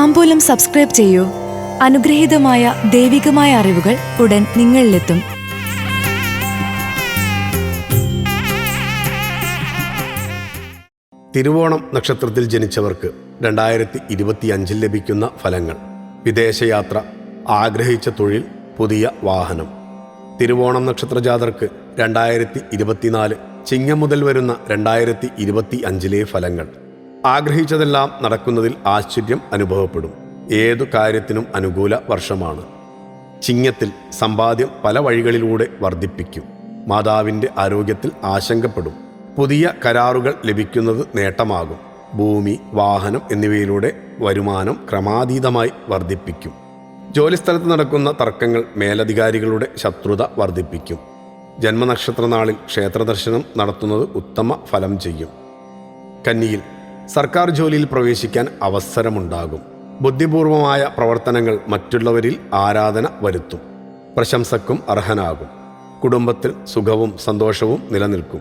താമ്പൂലം subscribe ചെയ്യൂ. അനുഗ്രഹീതമായ ദൈവികമായ അറിവുകൾ ഉടൻ നിങ്ങളിലെത്തും. തിരുവോണം നക്ഷത്രത്തിൽ ജനിച്ചവർക്ക് രണ്ടായിരത്തി ഇരുപത്തി അഞ്ചിൽ ലഭിക്കുന്ന ഫലങ്ങൾ. വിദേശയാത്ര ആഗ്രഹിച്ച തൊഴിൽ പുതിയ വാഹനം. തിരുവോണം നക്ഷത്ര ജാതർക്ക് രണ്ടായിരത്തി ഇരുപത്തിനാല് ചിങ്ങം മുതൽ വരുന്ന രണ്ടായിരത്തി ഇരുപത്തി അഞ്ചിലെ ഫലങ്ങൾ. ആഗ്രഹിച്ചതെല്ലാം നടക്കുന്നതിൽ ആശ്ചര്യം അനുഭവപ്പെടും. ഏതു കാര്യത്തിനും അനുകൂല വർഷമാണ്. ചിങ്ങത്തിൽ സമ്പാദ്യം പല വഴികളിലൂടെ വർദ്ധിപ്പിക്കും. മാതാവിന്റെ ആരോഗ്യത്തിൽ ആശങ്കപ്പെടും. പുതിയ കരാറുകൾ ലഭിക്കുന്നത് നേട്ടമാകും. ഭൂമി വാഹനം എന്നിവയിലൂടെ വരുമാനം ക്രമാതീതമായി വർദ്ധിപ്പിക്കും. ജോലിസ്ഥലത്ത് നടക്കുന്ന തർക്കങ്ങൾ മേലധികാരികളുടെ ശത്രുത വർദ്ധിപ്പിക്കും. ജന്മനക്ഷത്ര നാളിൽ ക്ഷേത്രദർശനം നടത്തുന്നത് ഉത്തമ ഫലം ചെയ്യും. കന്നിയിൽ സർക്കാർ ജോലിയിൽ പ്രവേശിക്കാൻ അവസരമുണ്ടാകും. ബുദ്ധിപൂർവമായ പ്രവർത്തനങ്ങൾ മറ്റുള്ളവരിൽ ആരാധന വരുത്തും. പ്രശംസക്കും അർഹനാകും. കുടുംബത്തിൽ സുഖവും സന്തോഷവും നിലനിൽക്കും.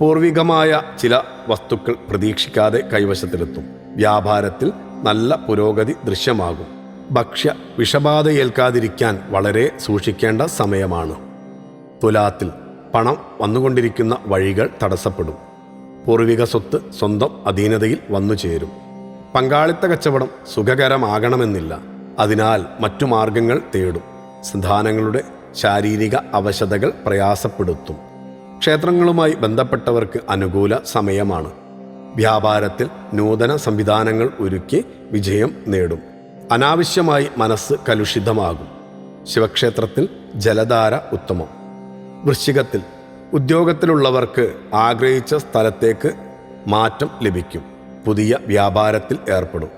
പൂർവികമായ ചില വസ്തുക്കൾ പ്രതീക്ഷിക്കാതെ കൈവശത്തിലെത്തും. വ്യാപാരത്തിൽ നല്ല പുരോഗതി ദൃശ്യമാകും. ഭക്ഷ്യ വിഷബാധയേൽക്കാതിരിക്കാൻ വളരെ സൂക്ഷിക്കേണ്ട സമയമാണ്. തുലാത്തിൽ പണം വന്നുകൊണ്ടിരിക്കുന്ന വഴികൾ തടസ്സപ്പെടും. പൂർവിക സ്വത്ത് സ്വന്തം അധീനതയിൽ വന്നു ചേരും. പങ്കാളിത്ത കച്ചവടം സുഖകരമാകണമെന്നില്ല. അതിനാൽ മറ്റു മാർഗങ്ങൾ തേടും. സന്താനങ്ങളുടെ ശാരീരിക അവശതകൾ പ്രയാസപ്പെടുത്തും. ക്ഷേത്രങ്ങളുമായി ബന്ധപ്പെട്ടവർക്ക് അനുകൂല സമയമാണ്. വ്യാപാരത്തിൽ നൂതന സംവിധാനങ്ങൾ ഒരുക്കി വിജയം നേടും. അനാവശ്യമായി മനസ്സ് കലുഷിതമാകും. ശിവക്ഷേത്രത്തിൽ ജലധാര ഉത്തമം. വൃശ്ചികത്തിൽ ഉദ്യോഗത്തിലുള്ളവർക്ക് ആഗ്രഹിച്ച സ്ഥലത്തേക്ക് മാറ്റം ലഭിക്കും. പുതിയ വ്യാപാരത്തിൽ ഏർപ്പെടും.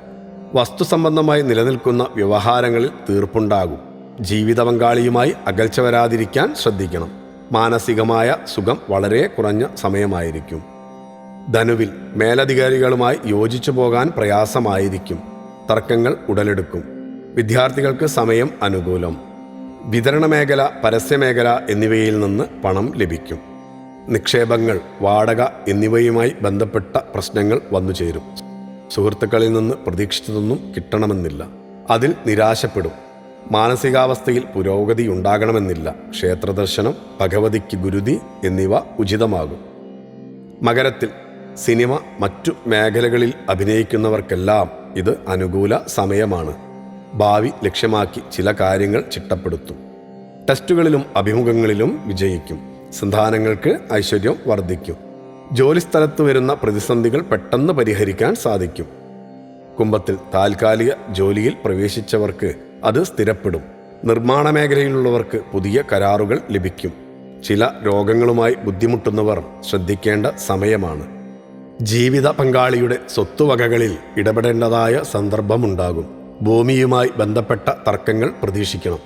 വസ്തു സംബന്ധമായി നിലനിൽക്കുന്ന വ്യവഹാരങ്ങളിൽ തീർപ്പുണ്ടാകും. ജീവിത പങ്കാളിയുമായി അകൽച്ച വരാതിരിക്കാൻ ശ്രദ്ധിക്കണം. മാനസികമായ സുഖം വളരെ കുറഞ്ഞ സമയമായിരിക്കും. ധനുവിൽ മേലധികാരികളുമായി യോജിച്ചു പോകാൻ പ്രയാസമായിരിക്കും. തർക്കങ്ങൾ ഉടലെടുക്കും. വിദ്യാർത്ഥികൾക്ക് സമയം അനുകൂലം. വിതരണ മേഖല പരസ്യമേഖല എന്നിവയിൽ നിന്ന് പണം ലഭിക്കും. നിക്ഷേപങ്ങൾ വാടക എന്നിവയുമായി ബന്ധപ്പെട്ട പ്രശ്നങ്ങൾ വന്നു ചേരും സുഹൃത്തുക്കളിൽ നിന്ന് പ്രതീക്ഷിച്ചതൊന്നും കിട്ടണമെന്നില്ല. അതിൽ നിരാശപ്പെടും. മാനസികാവസ്ഥയിൽ പുരോഗതി ഉണ്ടാകണമെന്നില്ല. ക്ഷേത്രദർശനം ഭഗവതിക്ക് ഗുരുതി എന്നിവ ഉചിതമാകും. മകരത്തിൽ സിനിമ മറ്റു മേഖലകളിൽ അഭിനയിക്കുന്നവർക്കെല്ലാം ഇത് അനുകൂല സമയമാണ്. ഭാവി ലക്ഷ്യമാക്കി ചില കാര്യങ്ങൾ ചിട്ടപ്പെടുത്തും. ടെസ്റ്റുകളിലും അഭിമുഖങ്ങളിലും വിജയിക്കും. സന്താനങ്ങൾക്ക് ഐശ്വര്യം വർദ്ധിക്കും. ജോലിസ്ഥലത്ത് വരുന്ന പ്രതിസന്ധികൾ പെട്ടെന്ന് പരിഹരിക്കാൻ സാധിക്കും. കുംഭത്തിൽ താൽക്കാലിക ജോലിയിൽ പ്രവേശിച്ചവർക്ക് അത് സ്ഥിരപ്പെടും. നിർമ്മാണ മേഖലയിലുള്ളവർക്ക് പുതിയ കരാറുകൾ ലഭിക്കും. ചില രോഗങ്ങളുമായി ബുദ്ധിമുട്ടുന്നവർ ശ്രദ്ധിക്കേണ്ട സമയമാണ്. ജീവിത പങ്കാളിയുടെ സ്വത്തുവകകളിൽ ഇടപെടേണ്ടതായ സന്ദർഭമുണ്ടാകും. ഭൂമിയുമായി ബന്ധപ്പെട്ട തർക്കങ്ങൾ പ്രതീക്ഷിക്കണം.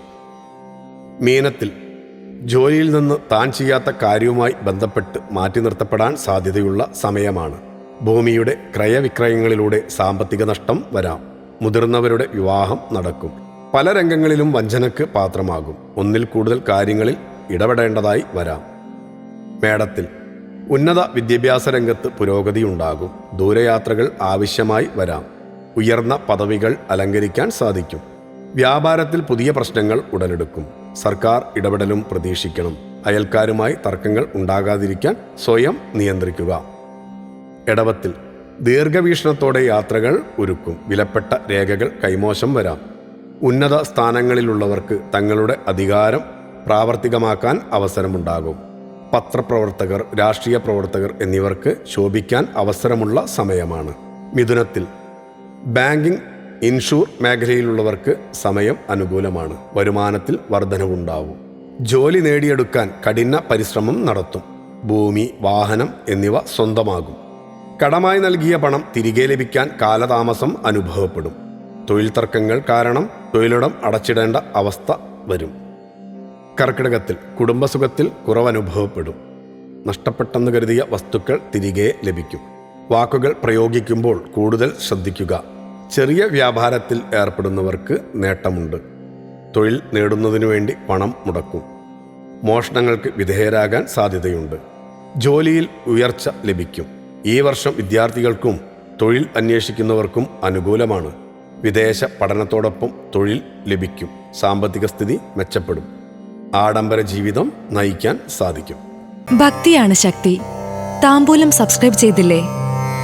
മീനത്തിൽ ജോലിയിൽ നിന്ന് താൻ ചെയ്യാത്ത കാര്യവുമായി ബന്ധപ്പെട്ട് മാറ്റി നിർത്തപ്പെടാൻ സാധ്യതയുള്ള സമയമാണ്. ഭൂമിയുടെ ക്രയവിക്രയങ്ങളിലൂടെ സാമ്പത്തിക നഷ്ടം വരാം. മുതിർന്നവരുടെ വിവാഹം നടക്കും. പല രംഗങ്ങളിലും വഞ്ചനക്ക് പാത്രമാകും. ഒന്നിൽ കൂടുതൽ കാര്യങ്ങളിൽ ഇടപെടേണ്ടതായി വരാം. മേടത്തിൽ ഉന്നത വിദ്യാഭ്യാസ രംഗത്ത് പുരോഗതിയുണ്ടാകും ദൂരയാത്രകൾ ആവശ്യമായി വരാം. ഉയർന്ന പദവികൾ അലങ്കരിക്കാൻ സാധിക്കും. വ്യാപാരത്തിൽ പുതിയ പ്രശ്നങ്ങൾ ഉടലെടുക്കും. സർക്കാർ ഇടപെടലും പ്രതീക്ഷിക്കണം. അയൽക്കാരുമായി തർക്കങ്ങൾ ഉണ്ടാകാതിരിക്കാൻ സ്വയം നിയന്ത്രിക്കുക. ഇടവത്തിൽ ദീർഘവീക്ഷണത്തോടെ യാത്രകൾ ഒരുക്കും. വിലപ്പെട്ട രേഖകൾ കൈമോശം വരാം. ഉന്നത സ്ഥാനങ്ങളിലുള്ളവർക്ക് തങ്ങളുടെ അധികാരം പ്രാവർത്തികമാക്കാൻ അവസരമുണ്ടാകും. പത്രപ്രവർത്തകർ രാഷ്ട്രീയ പ്രവർത്തകർ എന്നിവർക്ക് ശോഭിക്കാൻ അവസരമുള്ള സമയമാണ്. മിഥുനത്തിൽ ബാങ്കിംഗ് ഇൻഷൂർ മേഖലയിലുള്ളവർക്ക് സമയം അനുകൂലമാണ്. വരുമാനത്തിൽ വർധനവുണ്ടാവും. ജോലി നേടിയെടുക്കാൻ കഠിന പരിശ്രമം നടത്തും. ഭൂമി വാഹനം എന്നിവ സ്വന്തമാകും. കടമായി നൽകിയ പണം തിരികെ ലഭിക്കാൻ കാലതാമസം അനുഭവപ്പെടും. തൊഴിൽ തർക്കങ്ങൾ കാരണം തൊഴിലിടം അടച്ചിടേണ്ട അവസ്ഥ വരും. കർക്കിടകത്തിൽ കുടുംബസുഖത്തിൽ കുറവനുഭവപ്പെടും. നഷ്ടപ്പെട്ടെന്ന് കരുതിയ വസ്തുക്കൾ തിരികെ ലഭിക്കും. വാക്കുകൾ പ്രയോഗിക്കുമ്പോൾ കൂടുതൽ ശ്രദ്ധിക്കുക. ചെറിയ വ്യാപാരത്തിൽ ഏർപ്പെടുന്നവർക്ക് നേട്ടമുണ്ട്. തൊഴിൽ നേടുന്നതിനു വേണ്ടി പണം മുടക്കും. മോഷണങ്ങൾക്ക് വിധേയരാകാൻ സാധ്യതയുണ്ട്. ജോലിയിൽ ഉയർച്ച ലഭിക്കും. ഈ വർഷം വിദ്യാർത്ഥികൾക്കും തൊഴിൽ അന്വേഷിക്കുന്നവർക്കും അനുകൂലമാണ്. വിദേശ പഠനത്തോടൊപ്പം തൊഴിൽ ലഭിക്കും. സാമ്പത്തിക സ്ഥിതി മെച്ചപ്പെടും. ആഡംബര ജീവിതം നയിക്കാൻ സാധിക്കും. ഭക്തിയാണ് ശക്തി. താമ്പൂലം സബ്സ്ക്രൈബ് ചെയ്തില്ലേ?